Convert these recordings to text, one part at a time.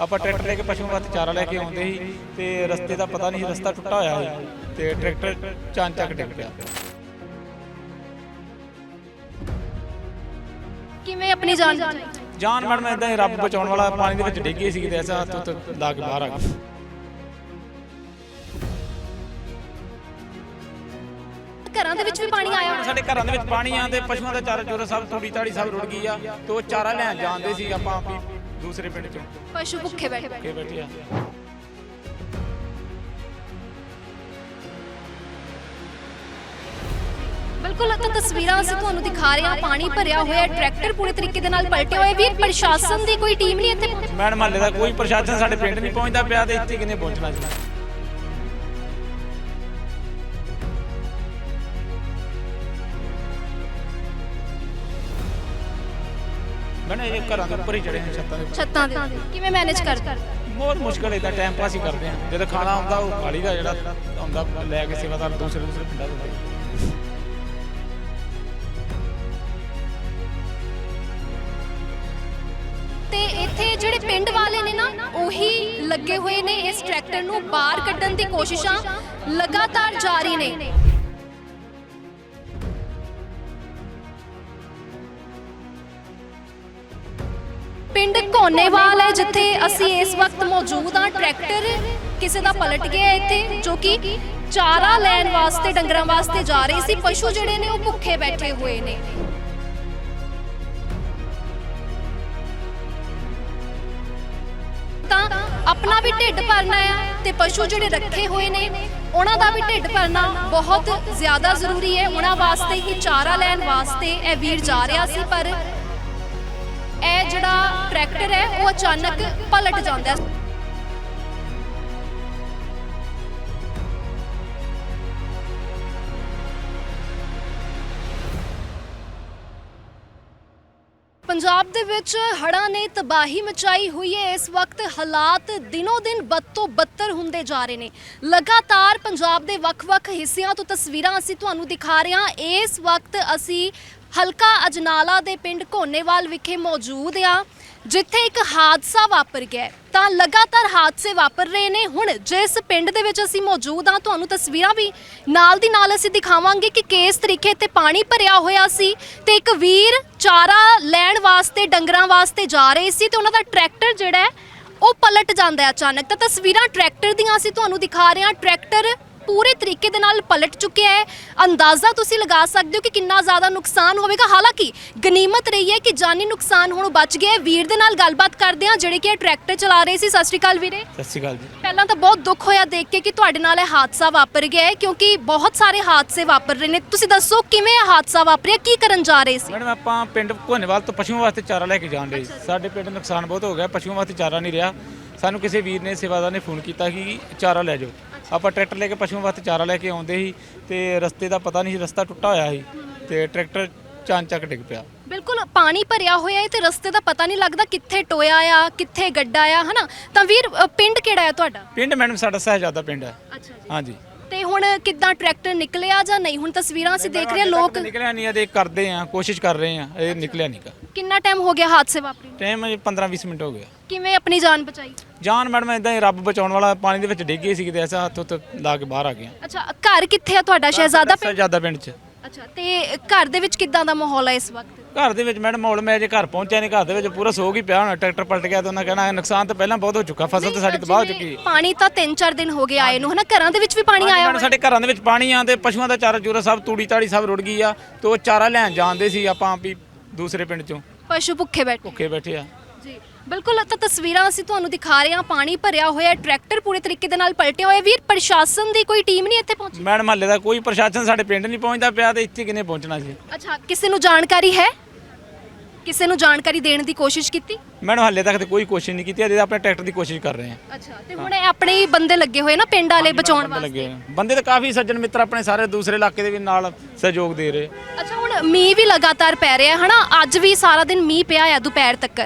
ਆਪਾਂ ਟਰੈਕਟਰ ਲੈ ਕੇ ਪਸ਼ੂਆਂ ਵਾਸਤੇ ਚਾਰਾ ਲੈ ਕੇ ਆਉਂਦੇ ਸੀ ਤੇ ਰਸਤੇ ਦਾ ਪਤਾ ਨਹੀਂ ਰਸਤਾ ਟੁੱਟਾ ਹੋਇਆ ਸੀ ਤੇ ਟਰੈਕਟਰ ਚਾਂ ਚੱਕ ਡਿੱਗ ਪਿਆ। ਕਿਵੇਂ ਆਪਣੀ ਜਾਨ ਬਚਾਈ? ਜਾਨ ਮੈਡਮ ਇਦਾਂ ਹੀ ਰੱਬ ਬਚਾਉਣ ਵਾਲਾ ਪਾਣੀ ਦੇ ਵਿੱਚ ਡਿੱਗੀ ਸੀ ਕਿਤੇ ਐਸਾ ਹੱਥ ਉੱਤੇ ਲਾ ਕੇ ਬਾਹਰ ਆ ਗਈ ਘਰਾਂ ਦੇ ਵਿੱਚ ਵੀ ਪਾਣੀ ਆਇਆ? ਸਾਡੇ ਘਰਾਂ ਦੇ ਵਿੱਚ ਪਾਣੀ ਆ ਤੇ ਪਸ਼ੂਆਂ ਦਾ ਚਾਰਾ ਚੋਰਾ ਸਭ ਤੂੜੀ ਤਾੜੀ ਸਭ ਰੁੜ ਗਈ ਆ ਤੇ ਉਹ ਚਾਰਾ ਲੈਣ ਜਾਂਦੇ ਸੀ ਆਪਾਂ ਵੀ ਦੂਸਰੇ ਪਿੰਡ ਚੋਂ? ਪਸ਼ੂ ਭੁੱਖੇ ਬੈਠੇ। ਕੇ ਬੈਠੇ ਆ। ਬਿਲਕੁਲ ਤਾਂ ਤਸਵੀਰਾਂ ਅਸੀਂ ਤੁਹਾਨੂੰ ਦਿਖਾ ਰਹੇ ਹਾਂ। ਪਾਣੀ ਭਰਿਆ ਹੋਇਆ ਟਰੈਕਟਰ ਪੂਰੇ ਤਰੀਕੇ ਦੇ ਨਾਲ ਪਲਟੇ ਹੋਏ। ਵੀਰ ਪ੍ਰਸ਼ਾਸਨ ਦੀ ਕੋਈ ਟੀਮ ਨਹੀਂ ਇੱਥੇ ਮੈਡਮ ਮਹੱਲੇ ਦਾ ਕੋਈ ਪ੍ਰਸ਼ਾਸਨ ਸਾਡੇ ਪਿੰਡ ਨਹੀਂ ਪਹੁੰਚਦਾ ਪਿਆ ਤੇ ਇੱਥੇ ਕਿਨੇ ਪਹੁੰਚਣਾ ਜੀ? ਮੈਨੇ ਇਹ ਘਰਾਂ ਦੇ ਉੱਪਰ ਹੀ ਚੜੇ ਛੱਤਾਂ ਦੇ ਉੱਪਰ। ਛੱਤਾਂ ਦੇ ਕਿਵੇਂ ਮੈਨੇਜ ਕਰਦੇ? ਬਹੁਤ ਮੁਸ਼ਕਲ ਇਹਦਾ ਟਾਈਮ ਪਾਸ ਹੀ ਕਰਦੇ ਆ। ਜਦੋਂ ਖਾਣਾ ਆਉਂਦਾ ਉਹ ਖਾਲੀ ਦਾ ਜਿਹੜਾ ਆਉਂਦਾ ਲੈ ਕੇ ਸੇਵਾਦਾਰ ਦੂਸਰੇ ਦੂਸਰੇ ਪਿੰਡਾਂ ਤੋਂ ਆਉਂਦੇ ਤੇ ਇੱਥੇ ਜਿਹੜੇ ਪਿੰਡ ਵਾਲੇ ਨੇ ਨਾ ਉਹੀ ਲੱਗੇ ਹੋਏ ਨੇ ਇਸ ਟਰੈਕਟਰ ਨੂੰ ਬਾਹਰ ਕੱਢਣ ਦੀ ਕੋਸ਼ਿਸ਼ਾਂ। ਲਗਾਤਾਰ ਜਾਰੀ ਨੇ। ਪਿੰਡ ਕੋਨੇਵਾਲ ਹੈ, ਜਿੱਥੇ ਅਸੀਂ ਇਸ ਵਕਤ ਮੌਜੂਦ ਹਾਂ। ਟਰੈਕਟਰ ਕਿਸੇ ਦਾ ਪਲਟ ਗਿਆ ਇੱਥੇ, ਜੋ ਕਿ ਚਾਰਾ ਲੈਣ ਵਾਸਤੇ, ਡੰਗਰਾਂ ਵਾਸਤੇ ਜਾ ਰਹੀ ਸੀ। ਪਸ਼ੂ ਜਿਹੜੇ ਨੇ, ਉਹ ਭੁੱਖੇ ਬੈਠੇ ਹੋਏ ਨੇ। ਤਾਂ ਆਪਣਾ ਵੀ ਢਿੱਡ ਭਰਨਾ ਆ ਤੇ ਪਸ਼ੂ ਜਿਹੜੇ ਰੱਖੇ ਹੋਏ ਨੇ, ਉਹਨਾਂ ਦਾ ਵੀ ਢਿੱਡ ਭਰਨਾ ਬਹੁਤ ਜ਼ਿਆਦਾ ਜ਼ਰੂਰੀ ਹੈ। ਉਹਨਾਂ ਵਾਸਤੇ ਹੀ ਚਾਰਾ ਲੈਣ ਵਾਸਤੇ ਇਹ ਵੀਰ ਜਾ ਰਿਹਾ ਸੀ, ਪਰ ਇਹ ਜਿਹੜਾ ਟਰੈਕਟਰ ਹੈ, ਉਹ ਅਚਾਨਕ ਪਲਟ ਜਾਂਦਾ ਹੈ। ਪੰਜਾਬ ਦੇ ਵਿੱਚ ਹੜ੍ਹਾਂ ਨੇ ਤਬਾਹੀ ਮਚਾਈ ਹੋਈ ਹੈ। ਇਸ ਵਕਤ ਹਾਲਾਤ ਦਿਨੋ ਦਿਨ ਬਦ ਤੋਂ ਬੱਤਰ ਹੁੰਦੇ ਜਾ ਰਹੇ ਨੇ। ਲਗਾਤਾਰ ਪੰਜਾਬ ਦੇ ਵੱਖ-ਵੱਖ ਹਿੱਸਿਆਂ ਤੋਂ ਤਸਵੀਰਾਂ ਅਸੀਂ ਤੁਹਾਨੂੰ ਦਿਖਾ ਰਹੇ ਹਾਂ। ਇਸ ਵਕਤ ਅਸੀਂ ਹਲਕਾ ਅਜਨਾਲਾ ਦੇ ਪਿੰਡ ਕੋਨੇਵਾਲ ਵਿਖੇ ਮੌਜੂਦ ਆ, ਜਿੱਥੇ ਇੱਕ ਹਾਦਸਾ ਵਾਪਰ ਗਿਆ ਤਾਂ ਲਗਾਤਾਰ ਹਾਦਸੇ ਵਾਪਰ ਰਹੇ ਨੇ। ਹੁਣ ਜਿਸ ਪਿੰਡ ਦੇ ਵਿੱਚ ਅਸੀਂ ਮੌਜੂਦ ਹਾਂ, ਤੁਹਾਨੂੰ ਤਸਵੀਰਾਂ ਵੀ ਨਾਲ ਦੀ ਨਾਲ ਅਸੀਂ ਦਿਖਾਵਾਂਗੇ ਕਿ ਕਿਸ ਤਰੀਕੇ ਤੇ ਪਾਣੀ ਭਰਿਆ ਹੋਇਆ ਸੀ ਤੇ ਇੱਕ ਵੀਰ ਚਾਰਾ ਲੈਣ ਵਾਸਤੇ, ਡੰਗਰਾਂ ਵਾਸਤੇ ਜਾ ਰਹੇ ਸੀ ਤੇ ਉਹਨਾਂ ਦਾ ਟਰੈਕਟਰ ਜਿਹੜਾ ਹੈ, ਉਹ ਪਲਟ ਜਾਂਦਾ ਹੈ ਅਚਾਨਕ। ਤਾਂ ਤਸਵੀਰਾਂ ਟਰੈਕਟਰ ਦੀਆਂ ਅਸੀਂ ਤੁਹਾਨੂੰ ਦਿਖਾ ਰਹੇ ਹਾਂ। ਟਰੈਕਟਰ ਪੂਰੇ ਤਰੀਕੇ ਦੇ ਨਾਲ ਪਲਟ ਚੁੱਕਿਆ ਹੈ। ਅੰਦਾਜ਼ਾ ਤੁਸੀਂ ਲਗਾ ਸਕਦੇ ਹੋ ਕਿ ਕਿੰਨਾ ਜ਼ਿਆਦਾ ਨੁਕਸਾਨ ਹੋਵੇਗਾ। ਹਾਲਾਂਕਿ ਗਨੀਮਤ ਰਹੀ ਹੈ ਕਿ ਜਾਨੀ ਨੁਕਸਾਨ ਹੁਣ ਬਚ ਗਿਆ ਹੈ। ਵੀਰ ਦੇ ਨਾਲ ਗੱਲਬਾਤ ਕਰਦੇ ਹਾਂ ਜਿਹੜੇ ਕਿ ਇਹ ਟਰੈਕਟਰ ਚਲਾ ਰਹੇ ਸੀ। ਸਤਿ ਸ਼੍ਰੀ ਅਕਾਲ ਵੀਰੇ। ਸਤਿ ਸ਼੍ਰੀ ਅਕਾਲ ਜੀ। ਪਹਿਲਾਂ ਤਾਂ ਬਹੁਤ ਦੁੱਖ ਹੋਇਆ ਦੇਖ ਕੇ ਕਿ ਤੁਹਾਡੇ ਨਾਲ ਇਹ ਹਾਦਸਾ ਵਾਪਰ ਗਿਆ ਹੈ ਕਿਉਂਕਿ ਬਹੁਤ ਸਾਰੇ ਹਾਦਸੇ ਵਾਪਰ ਰਹੇ ਨੇ। ਤੁਸੀਂ ਦੱਸੋ ਕਿਵੇਂ ਇਹ ਹਾਦਸਾ ਵਾਪਰਿਆ ਕੀ ਕਰਨ ਜਾ ਰਹੇ ਸੀ? ਮੈਡਮ ਆਪਾਂ ਪਿੰਡ ਘੋਨੇਵਾਲ ਤੋਂ ਪਸ਼ੂਆਂ ਵਾਸਤੇ ਚਾਰਾ ਲੈ ਕੇ ਜਾਣ ਦੇ ਸਾਡੇ ਪਿੰਡ ਨੁਕਸਾਨ ਬਹੁਤ ਹੋ ਗਿਆ ਪਸ਼ੂਆਂ ਵਾਸਤੇ ਚਾਰਾ ਨਹੀਂ ਰਿਹਾ। ਸਾਨੂੰ ਕਿਸੇ ਵੀਰ ਨੇ ਸੇਵਾਦਾਰ ਨੇ ਫੋਨ ਕੀਤਾ ਕਿ ਚਾਰਾ ਲੈ ਜਾਓ। ਆਪਾਂ ਟਰੈਕਟਰ ਲੈ ਕੇ ਪਸ਼ੂਆਂ ਵਾਸਤੇ ਚਾਰਾ ਲੈ ਕੇ ਆਉਂਦੇ ਸੀ ਤੇ ਰਸਤੇ ਦਾ ਪਤਾ ਨਹੀਂ ਸੀ ਰਸਤਾ ਟੁੱਟਾ ਹੋਇਆ ਸੀ ਤੇ ਟਰੈਕਟਰ ਚਾਂ ਚੱਕ ਡਿੱਗ ਪਿਆ। ਬਿਲਕੁਲ ਪਾਣੀ ਭਰਿਆ ਹੋਇਆ ਹੈ ਤੇ ਰਸਤੇ ਦਾ ਪਤਾ ਨਹੀਂ ਲੱਗਦਾ ਕਿੱਥੇ ਟੋਇਆ ਆ ਕਿੱਥੇ ਗੱਡਾ ਆ ਹਨਾ? ਤਾਂ ਵੀਰ ਅ, ਪਿੰਡ ਕਿਹੜਾ ਹੈ ਤੁਹਾਡਾ? ਪਿੰਡ ਮੈਡਮ ਸਾਡਾ ਸਹਿਜਾਦਾ ਪਿੰਡ ਹੈ। ਅੱਛਾ ਜੀ। ਹਾਂਜੀ। ਤੇ ਹੁਣ ਕਿੱਦਾਂ ਟਰੈਕਟਰ ਨਿਕਲਿਆ ਜਾਂ ਨਹੀਂ? ਹੁਣ ਤਸਵੀਰਾਂ ਅਸੀਂ ਦੇਖ ਰਹੇ ਹਾਂ ਲੋਕ ਨਿਕਲਿਆ ਨਹੀਂ ਅਜੇ ਕਰਦੇ ਆ ਕੋਸ਼ਿਸ਼ ਕਰ ਰਹੇ ਆ ਇਹ ਨਿਕਲਿਆ ਨਹੀਂਗਾ ਕਿੰਨਾ ਟਾਈਮ ਹੋ ਗਿਆ ਹਾਦਸੇ ਵਾਪਰੇ ਨੂੰ? ਟਾਈਮ ਅਜੇ 15 20 ਮਿੰਟ ਹੋ ਗਿਆ ਕਿਵੇਂ ਆਪਣੀ ਜਾਨ ਬਚਾਈ? ਜਾਨ ਮੈਡਮ ਇਦਾਂ ਹੀ ਰੱਬ ਬਚਾਉਣ ਵਾਲਾ ਪਾਣੀ ਦੇ ਵਿੱਚ ਡਿੱਗੀ ਸੀ ਕਿਤੇ ਐਸਾ ਹੱਥ ਉੱਤੇ ਲਾ ਕੇ ਬਾਹਰ ਆ ਗਿਆ। ਅੱਛਾ ਘਰ ਕਿੱਥੇ ਆ ਤੁਹਾਡਾ ਸ਼ਹਿਜ਼ਾਦਾ ਪਿੰਡ? ਸਹਿਜਾਦਾ ਪਿੰਡ 'ਚ। ਅੱਛਾ ਤੇ ਘਰ ਦੇ ਵਿੱਚ ਕਿੱਦਾਂ ਦਾ ਮਾਹੌਲ ਹੈ ਇਸ ਵਕਤ? ਘਰ ਦੇ ਵਿੱਚ ਮੈਡਮ ਮੌਲ ਮੈਂ ਜੇ ਘਰ ਪਹੁੰਚਿਆ ਨਹੀਂ ਘਰ ਦੇ ਵਿੱਚ ਪੂਰਾ ਸੋਗ ਹੀ ਪਿਆ ਹੋਣਾ ਟਰੈਕਟਰ ਪਲਟ ਗਿਆ ਤਾਂ ਉਹਨਾਂ ਕਹਿਣਾ ਨੁਕਸਾਨ ਤਾਂ ਪਹਿਲਾਂ ਬਹੁਤ ਹੋ ਚੁੱਕਾ ਫਸਲ ਤਾਂ ਸਾਡੀ ਤਬਾਹ ਹੋ ਚੁੱਕੀ। ਹੈ ਪਾਣੀ ਤਾਂ 3-4 ਦਿਨ ਹੋ ਗਏ ਆਏ ਨੂੰ ਹਨਾ? ਘਰਾਂ ਦੇ ਵਿੱਚ ਵੀ ਪਾਣੀ ਆਇਆ ਮੈਡਮ ਸਾਡੇ ਘਰਾਂ ਦੇ ਵਿੱਚ ਪਾਣੀ ਆ ਤੇ ਪਸ਼ੂਆਂ ਦਾ ਚਾਰਾ ਚੂਰਾ ਸਭ ਤੂੜੀ ਤਾੜੀ ਸਭ ਰੁੜ ਗਈ ਆ ਤੇ ਉਹ ਚਾਰਾ ਲੈਣ ਜਾਂਦੇ ਸੀ ਆਪਾਂ ਵੀ ਦੂਸਰੇ ਪਿੰਡ ਚੋਂ। ਪਸ਼ੂ ਭੁੱਖੇ ਬੈਠੇ। ਭੁੱਖੇ ਬੈਠੇ ਆ। ਜੀ। ਬਿਲਕੁਲ ਤਾਂ ਤਸਵੀਰਾਂ ਅਸੀਂ ਤੁਹਾਨੂੰ ਦਿਖਾ ਰਹੇ ਹਾਂ। ਪਾਣੀ ਭਰਿਆ ਹੋਇਆ ਟਰੈਕਟਰ ਪੂਰੇ ਤਰੀਕੇ ਦੇ ਨਾਲ ਪਲਟੇ ਹੋਏ। ਵੀਰ ਪ੍ਰਸ਼ਾਸਨ ਦੀ ਕੋਈ ਟੀਮ ਨਹੀਂ ਇੱਥੇ ਪਹੁੰਚੀ? ਮੈਡਮ ਮਹੱਲੇ ਦਾ ਕੋਈ ਪ੍ਰਸ਼ਾਸਨ ਸਾਡੇ ਪਿੰਡ ਨਹੀਂ ਪਹੁੰਚਦਾ ਪਿਆ ਤੇ ਇੱਥੇ ਕਿਨੇ ਪਹੁੰਚਣਾ ਸੀ? ਅੱਛਾ ਕਿਸੇ ਨੂੰ ਜਾਣਕਾਰੀ ਹੈ? ਕਿਸੇ ਨੂੰ ਜਾਣਕਾਰੀ ਦੇਣ ਦੀ ਕੋਸ਼ਿਸ਼ ਕੀਤੀ? ਮੈਡਮ ਹਾਲੇ ਤੱਕ ਤੇ ਕੋਈ ਕੋਸ਼ਿਸ਼ ਨਹੀਂ ਕੀਤੀ ਅਜੇ ਆਪਣੇ ਟਰੈਕਟਰ ਦੀ ਕੋਸ਼ਿਸ਼ ਕਰ ਰਹੇ ਆ ਅੱਛਾ ਤੇ ਹੁਣ ਇਹ ਆਪਣੇ ਹੀ ਬੰਦੇ ਲੱਗੇ ਹੋਏ ਨਾ ਪਿੰਡ ਵਾਲੇ ਬਚਾਉਣ ਵਾਸਤੇ? ਲੱਗੇ। ਬੰਦੇ ਤਾਂ ਕਾਫੀ ਸੱਜਣ ਮਿੱਤਰ ਆਪਣੇ ਸਾਰੇ ਦੂਸਰੇ ਇਲਾਕੇ ਦੇ ਵੀ ਨਾਲ ਸਹਿਯੋਗ ਦੇ ਰਹੇ। ਅੱਛਾ ਹੁਣ ਮੀਂਹ ਵੀ ਲਗਾਤਾਰ ਪੈ ਰਿਹਾ ਹੈ ਹਨਾ? ਅੱਜ ਵੀ ਸਾਰਾ ਦਿਨ ਮੀਂਹ ਪਿਆ ਆ ਦੁਪਹਿਰ ਤੱਕ।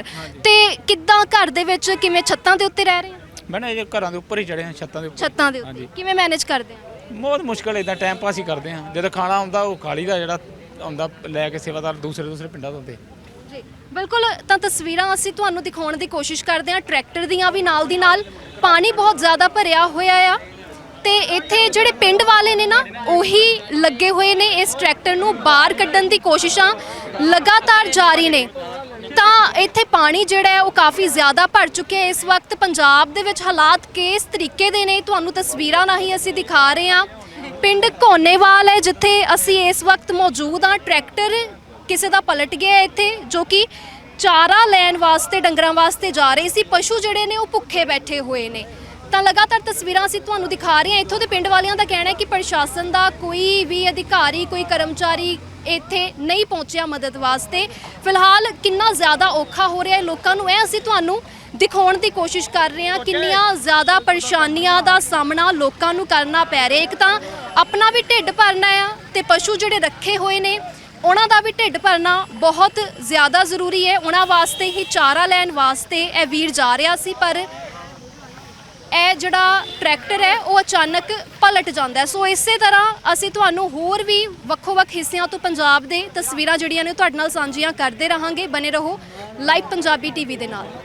ਤੇ ਕਿੱਦਾਂ ਘਰ ਦੇ ਵਿੱਚ ਕਿਵੇਂ ਛੱਤਾਂ ਦੇ ਉੱਤੇ ਰਹਿ ਰਹੇ ਆ? ਮੈਡਮ ਇਹ ਘਰਾਂ ਦੇ ਉੱਪਰ ਹੀ ਚੜੇ ਆ ਛੱਤਾਂ ਦੇ ਉੱਪਰ। ਛੱਤਾਂ ਦੇ ਉੱਤੇ। ਹਾਂਜੀ। ਕਿਵੇਂ ਮੈਨੇਜ ਕਰਦੇ ਆ? ਬਹੁਤ ਮੁਸ਼ਕਲ ਇਦਾਂ ਟਾਈਮ ਪਾਸ ਹੀ ਕਰਦੇ ਆ ਜਦੋਂ ਖਾਣਾ ਆਉਂਦਾ ਉਹ ਖਾਲੀ ਦਾ ਜਿਹੜਾ ਆਉਂਦਾ ਲੈ ਕੇ ਸੇਵਾਦਾਰ ਦੂਸਰੇ ਦੂਸਰੇ ਪਿੰਡਾਂ ਤੋਂ ਆਉਂਦੇ ਜੀ। ਬਿਲਕੁਲ, ਤਾਂ ਤਸਵੀਰਾਂ ਅਸੀਂ ਤੁਹਾਨੂੰ ਦਿਖਾਉਣ ਦੀ ਕੋਸ਼ਿਸ਼ ਕਰਦੇ ਹਾਂ। ਟਰੈਕਟਰ ਦੀਆਂ ਵੀ ਨਾਲ ਦੀ ਨਾਲ ਪਾਣੀ ਬਹੁਤ ਜ਼ਿਆਦਾ ਭਰਿਆ ਹੋਇਆ ਆ। ਤੇ ਇੱਥੇ ਜਿਹੜੇ ਪਿੰਡ ਵਾਲੇ ਨੇ ਨਾ, ਉਹੀ ਲੱਗੇ ਹੋਏ ਨੇ ਇਸ ਟਰੈਕਟਰ ਨੂੰ ਬਾਹਰ ਕੱਢਣ ਦੀ ਕੋਸ਼ਿਸ਼ਾਂ ਲਗਾਤਾਰ ਜਾਰੀ ਨੇ। ਤਾਂ ਇੱਥੇ ਪਾਣੀ ਜਿਹੜਾ ਹੈ, ਉਹ ਕਾਫੀ ਜ਼ਿਆਦਾ ਭਰ ਚੁੱਕਿਆ ਇਸ ਵਕਤ ਪੰਜਾਬ ਦੇ ਵਿੱਚ ਹਾਲਾਤ ਕਿਸ ਤਰੀਕੇ ਦੇ ਨੇ, ਤੁਹਾਨੂੰ ਤਸਵੀਰਾਂ ਰਾਹੀਂ ਅਸੀਂ ਦਿਖਾ ਰਹੇ ਹਾਂ। ਪਿੰਡ ਕੋਨੇਵਾਲ ਹੈ, ਜਿੱਥੇ ਅਸੀਂ ਇਸ ਵਕਤ ਮੌਜੂਦ ਹਾਂ। ਟਰੈਕਟਰ ਕਿਸੇ ਦਾ ਪਲਟ ਗਿਆ ਇੱਥੇ ਜੋ ਕਿ ਚਾਰਾ ਲੈਣ ਵਾਸਤੇ ਡੰਗਰਾਂ ਵਾਸਤੇ ਜਾ ਰਹੇ ਸੀ। ਪਸ਼ੂ ਜਿਹੜੇ ਨੇ ਉਹ ਭੁੱਖੇ ਬੈਠੇ ਹੋਏ ਨੇ। ਤਾਂ ਲਗਾਤਾਰ ਤਸਵੀਰਾਂ ਅਸੀਂ ਤੁਹਾਨੂੰ ਦਿਖਾ ਰਹੇ ਹਾਂ। ਇੱਥੋਂ ਦੇ ਪਿੰਡ ਵਾਲਿਆਂ ਦਾ ਕਹਿਣਾ ਹੈ ਕਿ ਪ੍ਰਸ਼ਾਸਨ ਦਾ ਕੋਈ ਵੀ ਅਧਿਕਾਰੀ ਕੋਈ ਕਰਮਚਾਰੀ ਇੱਥੇ ਨਹੀਂ ਪਹੁੰਚਿਆ ਮਦਦ ਵਾਸਤੇ। ਫਿਲਹਾਲ ਕਿੰਨਾ ਜ਼ਿਆਦਾ ਔਖਾ ਹੋ ਰਿਹਾ ਹੈ। ਲੋਕਾਂ ਨੂੰ ਇਹ ਅਸੀਂ ਤੁਹਾਨੂੰ ਦਿਖਾਉਣ ਦੀ ਕੋਸ਼ਿਸ਼ ਕਰ ਰਹੇ ਹਾਂ। ਕਿੰਨੀਆਂ ਜ਼ਿਆਦਾ ਪਰੇਸ਼ਾਨੀਆਂ ਦਾ ਸਾਹਮਣਾ ਲੋਕਾਂ ਨੂੰ ਕਰਨਾ ਪੈ ਰਿਹਾ ਇੱਕ ਤਾਂ ਆਪਣਾ ਵੀ ਢਿੱਡ ਭਰਨਾ ਆ ਤੇ ਪਸ਼ੂ ਜਿਹੜੇ ਰੱਖੇ ਹੋਏ ਨੇ ਉਹਨਾਂ ਦਾ ਵੀ ਢਿੱਡ ਭਰਨਾ ਬਹੁਤ ਜ਼ਿਆਦਾ ਜ਼ਰੂਰੀ ਹੈ। ਉਹਨਾਂ ਵਾਸਤੇ ਹੀ ਚਾਰਾ ਲੈਣ ਵਾਸਤੇ ਇਹ ਵੀਰ ਜਾ ਰਿਹਾ ਸੀ, ਪਰ ਇਹ ਜਿਹੜਾ ਟਰੈਕਟਰ ਹੈ, ਉਹ ਅਚਾਨਕ ਪਲਟ ਜਾਂਦਾ ਸੋ ਇਸੇ ਤਰ੍ਹਾਂ ਅਸੀਂ ਤੁਹਾਨੂੰ ਹੋਰ ਵੀ ਵੱਖੋ-ਵੱਖ ਹਿੱਸਿਆਂ ਤੋਂ ਪੰਜਾਬ ਦੇ ਤਸਵੀਰਾਂ ਜਿਹੜੀਆਂ ਨੇ ਉਹ ਤੁਹਾਡੇ ਨਾਲ ਸਾਂਝੀਆਂ ਕਰਦੇ ਰਹਾਂਗੇ। ਬਨੇ ਰਹੋ ਲਾਈਵ ਪੰਜਾਬੀ ਟੀਵੀ ਦੇ ਨਾਲ।